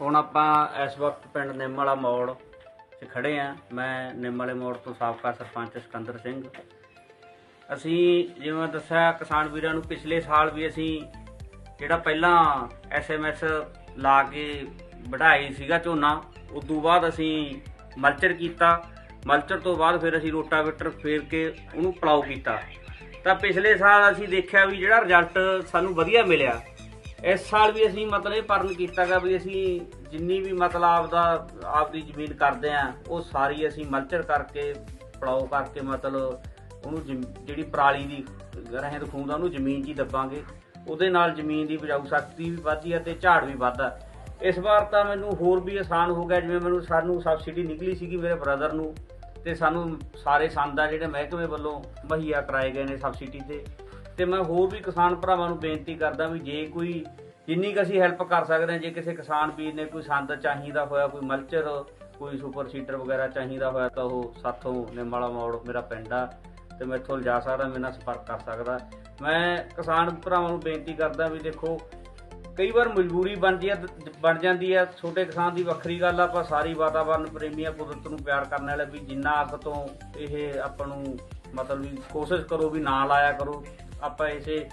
ਹੁਣ ਆਪਾਂ ਇਸ ਵਕਤ ਪਿੰਡ ਨਿੰਮ ਵਾਲਾ ਮੋੜ 'ਚ ਖੜੇ ਆ। ਮੈਂ ਨਿੰਮ ਵਾਲੇ ਮੋੜ ਤੋਂ ਸਾਬਕਾ ਸਰਪੰਚ ਸਿਕੰਦਰ ਸਿੰਘ। ਅਸੀਂ ਜਿਵੇਂ ਦੱਸਿਆ, ਕਿਸਾਨ ਵੀਰਾਂ ਨੂੰ ਪਿਛਲੇ ਸਾਲ ਵੀ ਅਸੀਂ ਜਿਹੜਾ ਪਹਿਲਾਂ ਐਸਐਮਐਸ ਲਾ ਕੇ ਵਢਾਈ ਸੀਗਾ ਝੋਨਾ ਉਸ ਤੋਂ ਬਾਅਦ ਅਸੀਂ ਮਲਚਰ ਕੀਤਾ। ਮਲਚਰ ਤੋਂ ਬਾਅਦ ਫਿਰ ਅਸੀਂ ਰੋਟਾਵੇਟਰ ਫੇਰ ਕੇ ਉਹਨੂੰ ਪਲਾਉ ਕੀਤਾ। ਤਾਂ ਪਿਛਲੇ ਸਾਲ ਅਸੀਂ ਦੇਖਿਆ ਵੀ ਜਿਹੜਾ ਰਿਜ਼ਲਟ ਸਾਨੂੰ ਵਧੀਆ ਮਿਲਿਆ। ਇਸ ਸਾਲ ਵੀ ਅਸੀਂ ਮਤਲਬ ਇਹ ਪਰਨ ਕੀਤਾਗਾ ਵੀ ਅਸੀਂ ਜਿੰਨੀ ਵੀ ਮਤਲਬ ਆਪਦਾ, ਆਪਦੀ ਜ਼ਮੀਨ ਕਰਦੇ ਆ, ਉਹ ਸਾਰੀ ਅਸੀਂ ਮਲਚਰ ਕਰਕੇ ਪਲਾਉ ਕਰਕੇ ਮਤਲਬ ਉਹਨੂੰ ਜ਼ਮ- ਜਿਹੜੀ ਪਰਾਲੀ ਦੀ ਰਹਿੰਦ ਖੂੰਦ ਆ ਉਹਨੂੰ ਜ਼ਮੀਨ 'ਚ ਹੀ ਦੱਬਾਂਗੇ। ਉਹਦੇ ਨਾਲ ਜ਼ਮੀਨ ਦੀ ਉਪਜਾਊ ਸ਼ਕਤੀ ਵੀ ਵਧਦੀ ਹੈ ਤੇ ਝਾੜ ਵੀ ਵੱਧਦਾ। ਇਸ ਵਾਰ ਤਾਂ ਮੈਨੂੰ ਹੋਰ ਵੀ ਆਸਾਨ ਹੋ ਗਿਆ, ਜਿਵੇਂ ਮੈਨੂੰ ਸਾਨੂੰ ਸਬਸਿਡੀ ਨਿਕਲੀ ਸੀਗੀ ਮੇਰੇ ਬ੍ਰਦਰ ਨੂੰ ਤੇ ਸਾਨੂੰ ਸਾਰੇ ਸੰਦ ਆ ਜਿਹੜੇ ਮਹਿਕਮੇ ਵੱਲੋਂ ਮੁਹੱਈਆ ਕਰਾਏ ਗਏ ਨੇ ਸਬਸਿਡੀ ਤੇ। ਤੇ ਮੈਂ ਹੋਰ ਵੀ ਕਿਸਾਨ ਭਰਾਵਾਂ ਨੂੰ ਬੇਨਤੀ ਕਰਦਾ ਵੀ ਜੇ ਕੋਈ ਜਿੰਨੀ ਕੁ ਅਸੀਂ ਹੈਲਪ ਕਰ ਸਕਦੇ ਹਾਂ, ਜੇ ਕਿਸੇ ਕਿਸਾਨ ਵੀਰ ਨੇ ਕੋਈ ਸੰਦ ਚਾਹੀਦਾ ਹੋਇਆ, ਕੋਈ ਮਲਚਰ, ਕੋਈ ਸੁਪਰ ਸੀਟਰ ਵਗੈਰਾ ਚਾਹੀਦਾ ਹੋਇਆ ਤਾਂ ਉਹ ਸਾਥੋਂ ਨਿੰਮਾਲਾ ਮੋੜ ਮੇਰਾ ਪਿੰਡ ਆ ਤੇ ਮੈਥੋਂ ਲਿਜਾ ਸਕਦਾ ਮੇਰੇ ਨਾਲ ਸੰਪਰਕ ਕਰ ਸਕਦਾ। ਮੈਂ ਕਿਸਾਨ ਭਰਾਵਾਂ ਨੂੰ ਬੇਨਤੀ ਕਰਦਾ ਵੀ ਦੇਖੋ, ਕਈ ਵਾਰ ਮਜਬੂਰੀ ਬਣਦੀ ਜੀ ਬਣ ਜਾਂਦੀ ਹੈ ਛੋਟੇ ਕਿਸਾਨ ਦੀ ਵੱਖਰੀ ਗੱਲ ਆ, ਆਪਾਂ ਸਾਰੀ ਵਾਤਾਵਰਨ ਪ੍ਰੇਮੀਆਂ ਕੁਦਰਤ ਨੂੰ ਪਿਆਰ ਕਰਨ ਵਾਲੇ ਵੀ ਜਿੰਨਾ ਅੱਗ ਤੋਂ ਇਹ ਆਪਾਂ ਨੂੰ ਮਤਲਬ ਵੀ ਕੋਸ਼ਿਸ਼ ਕਰੋ ਵੀ ਨਾ ਲਾਇਆ ਕਰੋ। ਆਪਾਂ ਇਸੇ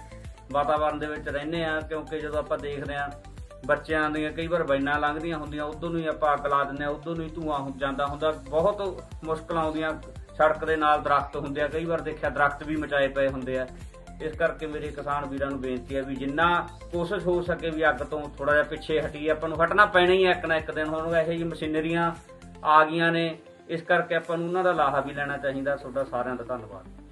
ਵਾਤਾਵਰਨ ਦੇ ਵਿੱਚ ਰਹਿੰਦੇ ਆ ਕਿਉਂਕਿ ਜਦੋਂ ਆਪਾਂ ਦੇਖਦੇ ਆ ਬੱਚਿਆਂ ਦੀਆਂ ਕਈ ਵਾਰ ਬੈਨਾਂ ਲੰਘਦੀਆਂ ਹੁੰਦੀਆਂ ਉਦੋਂ ਨੂੰ ਹੀ ਆਪਾਂ ਅੱਗ ਲਾ ਦਿੰਦੇ ਆ ਉਦੋਂ ਨੂੰ ਹੀ ਧੂਆਂ ਹੋ ਜਾਂਦਾ ਹੁੰਦਾ, ਬਹੁਤ ਮੁਸ਼ਕਲਾਂ ਆਉਂਦੀਆਂ, ਸੜਕ ਦੇ ਨਾਲ ਦਰਖਤ ਹੁੰਦੇ ਆ, ਕਈ ਵਾਰ ਦੇਖਿਆ ਦਰਖਤ ਵੀ ਮਚਾਏ ਪਏ ਹੁੰਦੇ ਆ। ਇਸ ਕਰਕੇ ਮੇਰੇ ਕਿਸਾਨ ਵੀਰਾਂ ਨੂੰ ਬੇਨਤੀ ਹੈ ਵੀ ਜਿੰਨਾ ਕੋਸ਼ਿਸ਼ ਹੋ ਸਕੇ ਵੀ ਅੱਗ ਤੋਂ ਥੋੜਾ ਜਿਹਾ ਪਿੱਛੇ ਹਟੀਏ, ਆਪਾਂ ਨੂੰ ਹਟਣਾ ਪੈਣਾ ਹੀ ਹੈ ਇੱਕ ਨਾ ਇੱਕ ਦਿਨ, ਹੁਣ ਇਹੋ ਜਿਹੀ ਮਸ਼ੀਨਰੀਆਂ ਆ ਗਈਆਂ ਨੇ, ਇਸ ਕਰਕੇ ਆਪਾਂ ਨੂੰ ਉਹਨਾਂ ਦਾ ਲਾਹਾ ਵੀ ਲੈਣਾ ਚਾਹੀਦਾ। ਤੁਹਾਡਾ ਸਾਰਿਆਂ ਦਾ ਧੰਨਵਾਦ।